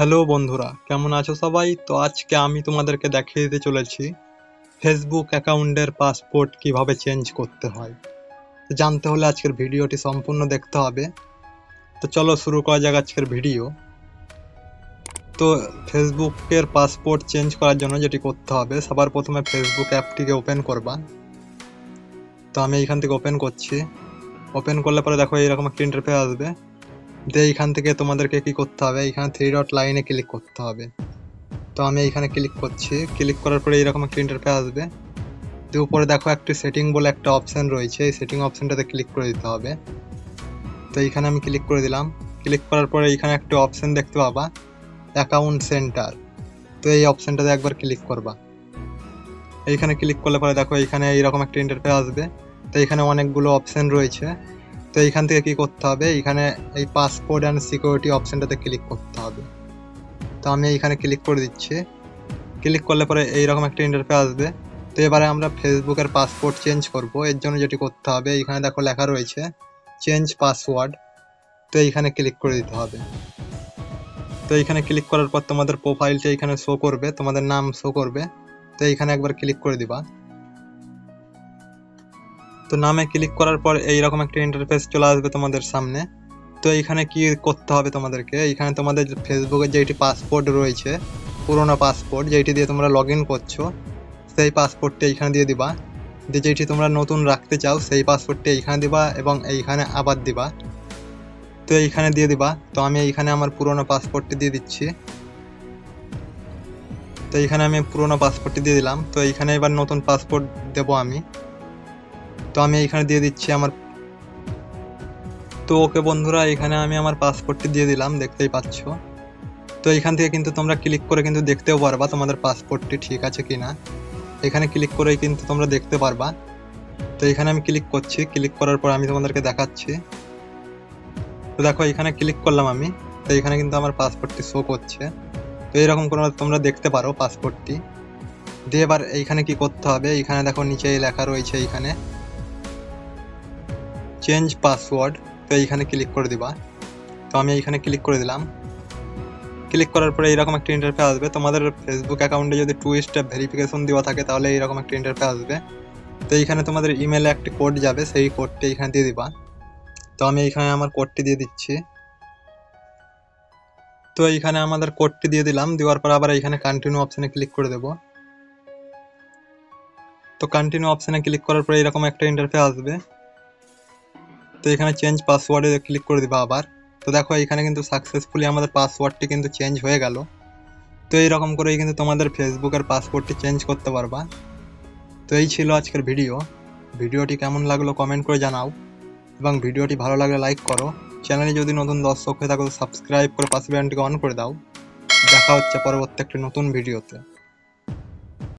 Hello বন্ধুরা, কেমন আছো সবাই? তো আজকে আমি তোমাদেরকে দেখিয়ে দিতে চলেছি ফেসবুক অ্যাকাউন্টের পাসপোর্ট কীভাবে চেঞ্জ করতে হয়। তো জানতে হলে আজকের ভিডিওটি সম্পূর্ণ দেখতে হবে। তো চলো শুরু করা যাক আজকের ভিডিও। তো ফেসবুকের পাসপোর্ট চেঞ্জ করার জন্য যেটি করতে হবে, সবার প্রথমে ফেসবুক অ্যাপটিকে ওপেন করবা। তো আমি এইখান থেকে ওপেন করছি। ওপেন করলে পরে দেখো এইরকম একটা ইন্টারফেস আসবে। দিয়ে এইখান থেকে তোমাদেরকে কি করতে হবে এইখানে থ্রি ডট লাইনে ক্লিক করতে হবে। তো আমি এইখানে ক্লিক করছি। ক্লিক করার পরে এইরকম একটা ইন্টারফেস আসবে। দিয়ে উপরে দেখো একটি সেটিং বলে একটা অপশন রয়েছে। এই সেটিং অপশনটাতে ক্লিক করে দিতে হবে। তো এইখানে আমি ক্লিক করে দিলাম। ক্লিক করার পরে এইখানে একটা অপশান দেখতে পাবা। অ্যাকাউন্ট সেন্টার তো এই অপশানটাতে একবার ক্লিক করবা। এইখানে ক্লিক করলে পরে দেখো এইখানে এইরকম একটা ইন্টারফেস আসবে। তো এখানে অনেকগুলো অপশান রয়েছে। তো এইখান থেকে কি করতে হবে? এইখানে এই পাসপোর্ট অ্যান্ড সিকিউরিটি অপশনটাতে ক্লিক করতে হবে। তো আমি এইখানে ক্লিক করে দিচ্ছি। ক্লিক করলে পরে এইরকম একটা ইন্টারফেস আসবে। তো এবারে আমরা ফেসবুকের পাসপোর্ট চেঞ্জ করব। এর জন্য যেটি করতে হবে, এইখানে দেখো লেখা রয়েছে চেঞ্জ পাসওয়ার্ড তো এইখানে ক্লিক করে দিতে হবে। তো এইখানে ক্লিক করার পর তোমাদের প্রোফাইলটা এইখানে শো করবে, তোমাদের নাম শো করবে। তো এইখানে একবার ক্লিক করে দিবা। তো নামে ক্লিক করার পর এইরকম একটা ইন্টারফেস চলে আসবে তোমাদের সামনে। তো এইখানে কি করতে হবে তোমাদেরকে? এইখানে তোমাদের ফেসবুকের যেটি পাসপোর্ট রয়েছে, পুরোনো পাসপোর্ট যেটি দিয়ে তোমরা লগ ইন করছ, সেই পাসপোর্টটি এইখানে দিয়ে দিবা। দিয়ে যেটি তোমরা নতুন রাখতে চাও, সেই পাসপোর্টটি এইখানে দিবা এবং এইখানে আবার দিবা। তো এইখানে দিয়ে দিবা। তো আমি এইখানে আমার পুরোনো পাসপোর্টটি দিয়ে দিচ্ছি। তো এইখানে আমি পুরোনো পাসপোর্টটি দিয়ে দিলাম। তো এইখানে এবার নতুন পাসপোর্ট দেবো আমি। তো আমি এখানে দিয়ে দিচ্ছি আমার তো ওকে বন্ধুরা, এখানে আমি আমার পাসপোর্টটি দিয়ে দিলাম, দেখতেই পাচ্ছ। তো এখান থেকে কিন্তু তোমরা ক্লিক করে কিন্তু দেখতেও পারবা তোমাদের পাসপোর্টটি ঠিক আছে কি না এখানে ক্লিক করেই কিন্তু তোমরা দেখতে পারবা। তো এখানে আমি ক্লিক করছি ক্লিক করার পর আমি তোমাদেরকে দেখাচ্ছি। তো দেখো, এখানে ক্লিক করলাম আমি, তো এখানে কিন্তু আমার পাসপোর্টটি শো করছে। তো এরকম করে তোমরা দেখতে পারো পাসপোর্টটি দিয়ে এবার এইখানে কি করতে হবে? এইখানে দেখো নিচে লেখা রয়েছে এইখানে চেঞ্জ পাসওয়ার্ড তো এইখানে ক্লিক করে দিবা। তো আমি এইখানে ক্লিক করে দিলাম। ক্লিক করার পরে এইরকম একটা ইন্টারফেস আসবে। তোমাদের ফেসবুক অ্যাকাউন্টে যদি টু স্টেপ ভেরিফিকেশন দেওয়া থাকে, তাহলে এইরকম একটা ইন্টারফেস আসবে। তো এইখানে তোমাদের ইমেলে একটি কোড যাবে, সেই কোডটি এইখানে দিয়ে দিবা। তো আমি এইখানে আমার কোডটি দিয়ে দিচ্ছি। তো এইখানে আমাদের কোডটি দিয়ে দিলাম। দেওয়ার পর আবার এইখানে কন্টিনিউ অপশানে ক্লিক করে দেবো। তো কন্টিনিউ অপশানে ক্লিক করার পরে এরকম একটা ইন্টারফেস আসবে। তো এখানে চেঞ্জ পাসওয়ার্ডে ক্লিক করে দিবা আবার। তো দেখো, এখানে কিন্তু সাকসেসফুলি আমাদের পাসওয়ার্ডটি কিন্তু চেঞ্জ হয়ে গেল। তো এইরকম করেই কিন্তু তোমাদের ফেসবুকের পাসওয়ার্ডটি চেঞ্জ করতে পারবা। তো এই ছিল আজকের ভিডিও ভিডিওটি কেমন লাগল কমেন্ট করে জানাও। এবং ভিডিওটি ভালো লাগলে লাইক করো। চ্যানেলে যদি নতুন দর্শক হয়ে থাকো সাবস্ক্রাইব করে পাশে ব্যানটিকে অন করে দাও। দেখা হচ্ছে পরবর্তী একটি নতুন ভিডিওতে